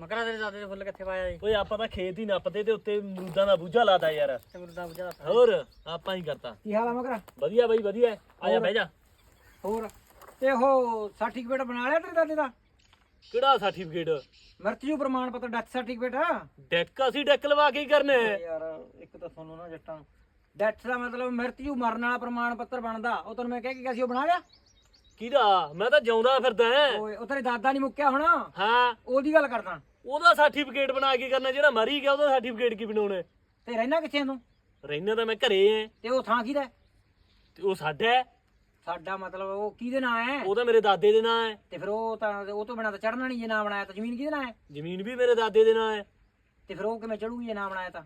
ਮਕਰਾ ਤੇਰੇ ਦਾਦੇ ਦੇ ਫੁੱਲ ਕਿੱਥੇ ਪਾਇਆ ਜੀ ਓਏ ਆਪਾਂ ਤਾਂ ਖੇਤ ਹੀ ਨੱਪਦੇ ਤੇ ਉੱਤੇ ਅਮਰੂਦਾਂ ਦਾ ਬੂਝਾ ਲਾਤਾ ਯਾਰ। ਤੇ ਮੁਰਦਾ ਬੁਝਾ ਦਾ ਹੋਰ ਆਪਾਂ ਹੀ ਕਰਤਾ। ਕੀ ਹਾਲ ਆ ਮਗਰਾ? ਵਧੀਆ ਬਾਈ ਵਧੀਆ। ਆ ਜਾ ਬਹਿ ਜਾ। ਹੋਰ ਤੇ ਉਹ ਸਰਟੀਫਿਕੇਟ ਬਣਾ ਲਿਆ ਤੇਰੇ ਦਾਦੇ ਦਾ? ਕਿਹੜਾ ਸਰਟੀਫਿਕੇਟ ਮਰਤੀਯੂ ਪ੍ਰਮਾਣ ਪੱਤਰ ਡੈਥ ਸਰਟੀਫਿਕੇਟ ਡੈਕ ਅਸੀਂ ਡੈਕ ਲਵਾ ਕੇ ਹੀ ਕਰਨੇ। ਯਾਰ ਇੱਕ ਤਾਂ ਤੁਹਾਨੂੰ ਨਾ ਜੱਟਾਂ ਡੈਥ ਦਾ ਮਤਲਬ ਮਰਤੀਯੂ ਮਰਨ ਵਾਲਾ ਪ੍ਰਮਾਣ ਪੱਤਰ ਬਣਦਾ। ਉਹ ਤੈਨੂੰ ਮੈਂ ਕਹਿ ਕੇ ਗਿਆ ਸੀ ਉਹ ਬਣਾ ਲਿਆ? ਕਿਹਦਾ? ਮੈਂ ਤਾਂ ਜਿਉਂਦਾ ਫਿਰਦਾ। ਹੈਂ। ਓਏ ਉਹ ਤੇਰੇ ਦਾਦਾ ਨਹੀਂ ਮੁੱਕਿਆ ਹੋਣਾ। ਹਾਂ। ਉਹਦੀ ਗੱਲ ਕਰਦਾ। ਉਹਦਾ ਸਰਟੀਫਿਕੇਟ ਬਣਾ ਕੇ ਕਰਨਾ ਜਿਹੜਾ ਮਰੀ ਗਿਆ ਉਹਦਾ ਸਰਟੀਫਿਕੇਟ ਕੀ ਬਣਾਉਣਾ ਤੇ ਰਹਿਣਾ ਕਿੱਥੇ ਤੂੰ? ਰਹਿਣਾ ਤਾਂ ਮੈਂ ਘਰੇ ਐ ਤੇ ਉਹ ਥਾਂ ਕਿਹਦਾ ਹੈ? ਤੇ ਉਹ ਸਾਡਾ ਹੈ। ਸਾਡਾ ਮਤਲਬ ਉਹ ਕਿਹਦੇ ਨਾਂ ਹੈ? ਉਹ ਤਾਂ ਮੇਰੇ ਦਾਦੇ ਦੇ ਨਾਂ ਹੈ। ਤੇ ਫਿਰ ਉਹ ਤਾਂ ਉਹ ਤੋਂ ਬਿਨਾਂ ਤਾਂ ਚੜਨਾ ਨਹੀਂ ਜੇ ਨਾ ਬਣਾਇਆ ਤਾਂ ਜ਼ਮੀਨ ਕਿਹਦੇ ਨਾਂ ਹੈ? ਜ਼ਮੀਨ ਵੀ ਮੇਰੇ ਦਾਦੇ ਦੇ ਨਾਂ ਹੈ। ਤੇ ਫਿਰ ਉਹ ਕਿਵੇਂ ਚੜੂਗੀ ਜੇ ਨਾ ਬਣਾਇਆ ਤਾਂ?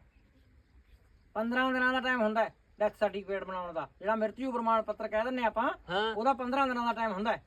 15 ਦਿਨਾਂ ਦਾ ਟਾਈਮ ਹੁੰਦਾ ਹੈ ਡੈਥ ਸਰਟੀਫਿਕੇਟ ਬਣਾਉਣ ਦਾ। ਜਿਹੜਾ ਮ੍ਰਿਤੂ ਪ੍ਰਮਾਣ ਪੱਤਰ ਕਹਿ ਦਿੰਨੇ ਆਪਾਂ ਹਾਂ। ਉਹਦਾ 15 ਦਿਨਾਂ ਦਾ ਟਾਈਮ ਹੁੰਦਾ ਹਾਂ।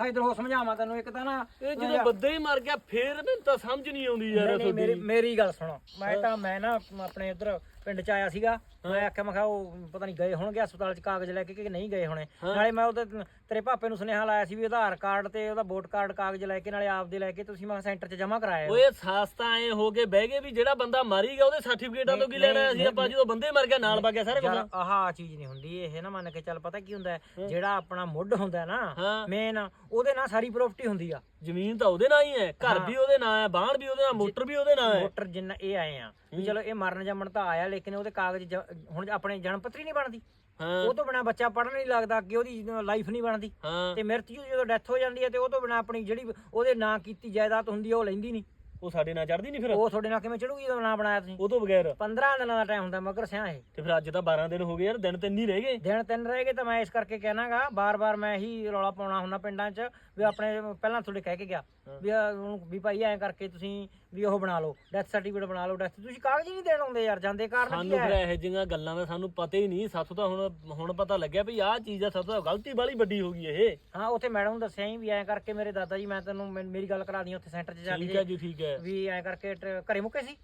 ਇਧਰ ਹੋ ਸਮਝਾਵਾਂ ਤੈਨੂੰ ਇੱਕ ਤਾਂ ਨਾ ਇਹ ਜਦੋਂ ਬੰਦਾ ਹੀ ਮਰ ਗਿਆ ਫੇਰ ਮੈਨੂੰ ਤਾਂ ਸਮਝ ਨਹੀਂ ਆਉਂਦੀ ਯਾਰ ਨਹੀਂ, ਨਹੀਂ, ਮੇਰੀ ਤੁਹਾਡੀ। ਮੇਰੀ ਗੱਲ ਸੁਣੋ। ਮੈਂ ਤਾਂ ਮੈਂ ਨਾ ਆਪਣੇ ਉਧਰ ਪਿੰਡ ਚ ਆਇਆ ਸੀਗਾ ਮੈਂ ਆਖਿਆ ਮੈਂ ਕਿਹਾ ਉਹ ਪਤਾ ਨਹੀਂ ਗਏ ਹੋਣਗੇ ਹਸਪਤਾਲ ਚ ਕਾਗਜ਼ ਲੈ ਕੇ ਕਿ ਨਹੀਂ ਗਏ ਹੋਣੇ। ਨਾਲੇ ਮੈਂ ਉਹਦੇ ਤੇਰੇ ਪਾਪੇ ਨੂੰ ਸੁਨੇਹਾ ਲਾਇਆ ਸੀ ਵੀ ਆਧਾਰ ਕਾਰਡ ਤੇ ਉਹਦਾ ਵੋਟ ਕਾਰਡ ਕਾਗਜ਼ ਲੈ ਕੇ ਨਾਲੇ ਆਪਦੇ ਲੈ ਕੇ ਤੁਸੀਂ ਮੈਂ ਸੈਂਟਰ ਚ ਜਮ੍ਹਾਂ ਕਰਾਇਆ ਓਏ ਸਾਸਤਾ ਐ ਹੋ ਕੇ ਬਹਿ ਗਏ ਵੀ ਜਿਹੜਾ ਬੰਦਾ ਮਰੀ ਗਿਆ ਉਹਦੇ ਸਰਟੀਫਿਕੇਟਾਂ ਤੋਂ ਕੀ ਲੈਣਾ ਸੀ ਆਪਾਂ ਜਦੋਂ ਬੰਦੇ ਮਰ ਗਿਆ ਨਾਲ ਵਗ ਗਿਆ ਸਾਰੇ ਆਹ ਚੀਜ਼ ਨਹੀਂ ਹੁੰਦੀ ਇਹ ਨਾ ਮੰਨ ਕੇ ਚੱਲ ਪਤਾ ਕੀ ਹੁੰਦਾ ਜਿਹੜਾ ਆਪਣਾ ਮੁੱਢ ਹੁੰਦਾ ਨਾ ਮੇਨ ਉਹਦੇ ਨਾਲ ਸਾਰੀ ਪ੍ਰਾਪਰਟੀ ਹੁੰਦੀ ਆ। ਜ਼ਮੀਨ ਤਾਂ ਉਹਦੇ ਨਾਂ ਹੀ ਹੈ ਘਰ ਵੀ ਉਹਦੇ ਨਾਂ ਹੈ ਬਾਹਣ ਵੀ ਉਹਦੇ ਨਾਂ ਮੋਟਰ ਵੀ ਉਹਦੇ ਨਾਂ ਹੈ। ਵੋਟਰ ਜਿੰਨਾ ਇਹ ਆਏ ਆ ਵੀ ਚਲੋ ਇਹ ਮਰਨ ਜੰਮਣ ਤਾਂ ਆਇਆ ਲੇਕਿਨ ਉਹਦੇ ਕਾਗਜ਼ ਜ- ਹੁਣ ਆਪਣੇ ਜਨਮ ਪੱਤਰੀ ਨਹੀਂ ਬਣਦੀ। ਹਾਂ। ਉਹ ਤੋਂ ਬਿਨਾ ਬੱਚਾ ਪੜ੍ਹਨ ਨਹੀਂ ਲੱਗਦਾ ਅੱਗੇ ਉਹਦੀ ਲਾਈਫ ਨਹੀਂ ਬਣਦੀ। ਹਾਂ। ਤੇ ਮ੍ਰਿਤੂ ਜਦੋਂ ਡੈਥ ਹੋ ਜਾਂਦੀ ਹੈ ਤੇ ਉਹ ਤੋਂ ਬਿਨਾ ਆਪਣੀ ਜਿਹੜੀ ਉਹਦੇ ਨਾਂ ਕੀਤੀ ਜਾਇਦਾਦ ਹੁੰਦੀ ਹੈ ਉਹ ਲੈਂਦੀ ਨਹੀਂ। ਉਹ ਸਾਡੇ ਨਾਲ ਚੜਦੀ ਨਹੀਂ ਫਿਰ? ਉਹ ਤੁਹਾਡੇ ਨਾਲ ਕਿਵੇਂ ਚੜੂਗੀ ਜਦੋਂ ਨਾਂ ਬਣਾਇਆ ਤੁਸੀਂ? ਉਹ ਤੋਂ ਬਗੈਰ। 15 ਦਿਨਾਂ ਦਾ ਟਾਈਮ ਹੁੰਦਾ ਮਗਰ ਸਿਆਂ ਇਹ। ਤੇ ਫਿਰ ਅੱਜ ਤਾਂ 12 ਦਿਨ ਹੋ ਗਏ ਯਾਰ ਦਿਨ ਤਿੰਨ ਹੀ ਰਹਿ ਗਏ। ਦਿਨ ਤਿੰਨ ਰਹਿ ਗਏ ਤਾਂ ਮੈਂ ਇਸ ਕਰਕੇ ਕਹਿਣਾਗਾ ਬਾਰ-ਬਾਰ ਮੈਂ ਇਹੀ ਰੌਲਾ ਪਾਉਣਾ ਹੁੰਦਾ ਪਿੰਡਾਂ 'ਚ ਵੀ ਆਪਣੇ ਪਹਿਲਾਂ ਤੁਹਾਡੇ ਕਹਿ ਕੇ ਗਿਆ ਵੀ ਆਹ ਹੁਣ ਵੀ ਭਾਈ ਐਂ ਕਰਕੇ ਤੁਸੀਂ ਵੀ ਉਹ ਬਣਾ ਲਓ ਡੈਥ ਸਰਟੀਫਿਕੇਟ ਬਣਾ ਲਓ ਡੈਥ ਤੁਸੀਂ ਕਾਗਜ਼ ਹੀ ਨਹੀਂ ਦੇਣ ਆਉਂਦੇ ਯਾਰ ਜਾਂਦੇ ਕਾਰਨ ਕੀ ਸਾਨੂੰ ਫਿਰ ਹੈ ਇਹੋ ਜਿਹੀਆਂ ਗੱਲਾਂ ਦਾ ਸਾਨੂੰ ਪਤਾ ਹੀ ਨਹੀਂ ਸਾਥੋਂ ਤਾਂ ਹੁਣ ਹੁਣ ਪਤਾ ਲੱਗਿਆ ਵੀ ਆਹ ਚੀਜ਼ ਆ ਸਾਥੋਂ ਤਾਂ ਗਲਤੀ ਵਾਲੀ ਵੱਡੀ ਹੋ ਗਈ ਇਹ। ਹਾਂ ਉੱਥੇ ਮੈਡਮ ਨੂੰ ਦੱਸਿਆ ਹੀ ਵੀ ਐਂ ਕਰਕੇ ਮੇਰੇ ਦਾਦਾ ਜੀ ਮੈਂ ਤੈਨੂੰ ਮੈ- ਮੇਰੀ ਗੱਲ ਕਰਾ ਦੀ ਉੱਥੇ ਸੈਂਟਰ 'ਚ ਜਾ ਠੀਕ ਹੈ ਕੇ ਜੀ ਠੀਕ ਹੈ ਵੀ ਐਂ ਕਰਕੇ ਟ- ਘਰੇ ਮੁੱਕੇ ਸੀ?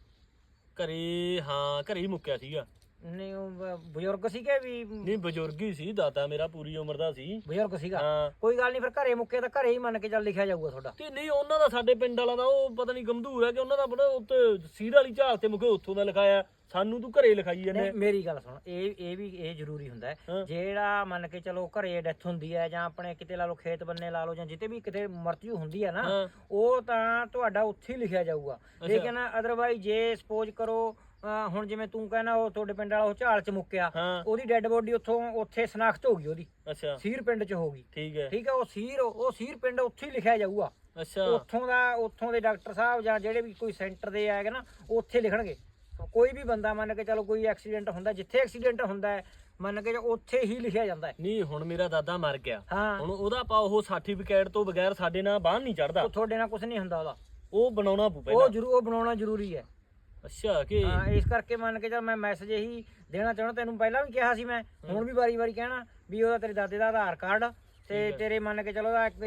ਘਰੇ ਹਾਂ ਘਰੇ ਹੀ ਮੁੱਕਿਆ ਸੀਗਾ। ਨਹੀਂ ਉਹ ਬ- ਬਜ਼ੁਰਗ ਸੀਗੇ ਵੀ ਨਹੀਂ ਬਜ਼ੁਰਗ ਹੀ ਸੀ ਦਾਦਾ ਮੇਰਾ ਪੂਰੀ ਉਮਰ ਦਾ ਸੀ। ਬਜ਼ੁਰਗ ਸੀਗਾ? ਹਾਂ। ਕੋਈ ਗੱਲ ਨਹੀਂ ਫਿਰ ਘਰੇ ਮੁੱਕੇ ਤਾਂ ਘਰੇ ਹੀ ਮੰਨ ਕੇ ਚੱਲ ਲਿਖਿਆ ਜਾਊਗਾ ਤੁਹਾਡਾ। ਤੇ ਨਹੀਂ ਉਹਨਾਂ ਦਾ ਸਾਡੇ ਪਿੰਡ ਵਾਲਾ ਦਾ ਉਹ ਪਤਾ ਨਹੀਂ ਗੰਧੂਰ ਹੈ ਕਿ ਉਹਨਾਂ ਦਾ ਬੜਾ ਉੱਤੇ ਸੀਰ ਵਾਲੀ ਝਾਲ ਤੇ ਮੁਕੇ ਉੱਥੋਂ ਦਾ ਲਿਖਾਇਆ। ਸਾਨੂੰ ਤੂੰ ਘਰੇ ਲਿਖਾਈ ਜਾਂਦੇ। ਨਹੀਂ, ਮੇਰੀ ਗੱਲ ਸੁਣ ਇਹ ਇਹ ਵੀ ਇਹ ਜ਼ਰੂਰੀ ਹੁੰਦਾ ਹਾਂ। ਹੈ। ਜਿਹੜਾ ਮੰਨ ਕੇ ਚਲੋ ਘਰੇ ਡੈਥ ਹੁੰਦੀ ਹੈ ਜਾਂ ਆਪਣੇ ਕਿਤੇ ਲਾ ਲਓ ਖੇਤ ਬੰਨੇ ਲਾ ਲਓ ਜਾਂ ਜਿੱਤੇ ਵੀ ਕਿਤੇ ਮਰਤੂ ਹੁੰਦੀ ਹੈ ਨਾ ਹਾਂ। ਉਹ ਤਾਂ ਤੁਹਾਡਾ ਉੱਥੇ ਹੀ ਲਿਖਿਆ ਜਾਊਗਾ। ਲੇਕਿਨ ਅਦਰਵਾਈਜ਼ ਜੇ ਸਪੋਜ਼ ਕਰੋ ਅਹ ਹੁਣ ਜਿਵੇਂ ਤੂੰ ਕਹਿੰਦਾ ਉਹ ਤੁਹਾਡੇ ਪਿੰਡ ਵਾਲਾ ਉਹ ਝਾਲ ਚ ਮੁੱਕਿਆ ਹਾਂ। ਉਹਦੀ ਡੈੱਡ ਬੋਡੀ ਉੱਥੋਂ ਉੱਥੇ ਸਨਾਖਤ ਹੋ ਗਈ ਉਹਦੀ। ਅੱਛਾ। ਸੀਰ ਪਿੰਡ ਚ ਹੋ ਗਈ। ਠੀਕ ਹੈ। ਠੀਕ ਹੈ ਉਹ ਸੀਰ ਉਹ ਸੀਰ ਪਿੰਡ ਉੱਥੇ ਹੀ ਲਿਖਿਆ ਜਾਊਗਾ। ਅੱਛਾ। ਉੱਥੋਂ ਦਾ ਉੱਥੋਂ ਦੇ ਡਾਕਟਰ ਸਾਹਿਬ ਜਾਂ ਜਿਹੜੇ ਵੀ ਕੋਈ ਸੈਂਟਰ ਦੇ ਆਏਗੇ ਨਾ ਉੱਥੇ ਲਿਖਣਗੇ। ਕੋਈ ਵੀ ਬੰਦਾ ਮੰਨ ਕੇ ਚਲੋ ਕੋਈ ਐਕਸੀਡੈਂਟ ਹੁੰਦਾ ਜਿੱਥੇ ਐਕਸੀਡੈਂਟ ਹੁੰਦਾ ਹੈ ਮੰਨ ਕੇ ਚਲੋ ਉੱਥੇ ਹੀ ਲਿਖਿਆ ਜਾਂਦਾ ਹੈ। ਨਹੀਂ ਹੁਣ ਮੇਰਾ ਦਾਦਾ ਮਰ ਗਿਆ। ਹਾਂ। ਹੁਣ ਉਹਦਾ ਆਪਾਂ ਉਹ ਸਰਟੀਫਿਕੇਟ ਤੋਂ ਬਗੈਰ ਸਾਡੇ ਨਾਲ ਬਾਹਰ ਨਹੀਂ ਚੜਦਾ। ਉਹ ਤੁਹਾਡੇ ਨਾਲ ਕੁਝ ਨਹੀਂ ਹੁੰਦਾ ਉਹਦਾ। ਉਹ ਬਣਾਉਣਾ ਪਊ ਉਹ ਪਹਿਲਾਂ। ਜ਼ਰੂਰ ਉਹ ਬਣਾਉਣਾ ਜ਼ਰੂਰੀ ਹੈ। ਅੱਛਾ ਕਿ ਹਾਂ ਇਸ ਕਰਕੇ ਮੰਨ ਕੇ ਚੱਲ ਮੈਂ ਮੈਸੇਜ ਇਹੀ ਦੇਣਾ ਚਾਹੁੰਦਾ ਤੈਨੂੰ ਪਹਿਲਾਂ ਵੀ ਕਿਹਾ ਸੀ ਮੈਂ ਹੁਣ ਵੀ ਵਾਰੀ-ਵਾਰੀ ਕਹਿਣਾ ਵੀ ਉਹਦਾ ਤੇਰੇ ਦਾਦੇ ਦਾ ਆਧਾਰ ਕਾਰਡ ਤੇ ਤੇਰੇ ਮੰਨ ਕੇ ਚਲੋ ਉਹਦਾ ਇੱਕ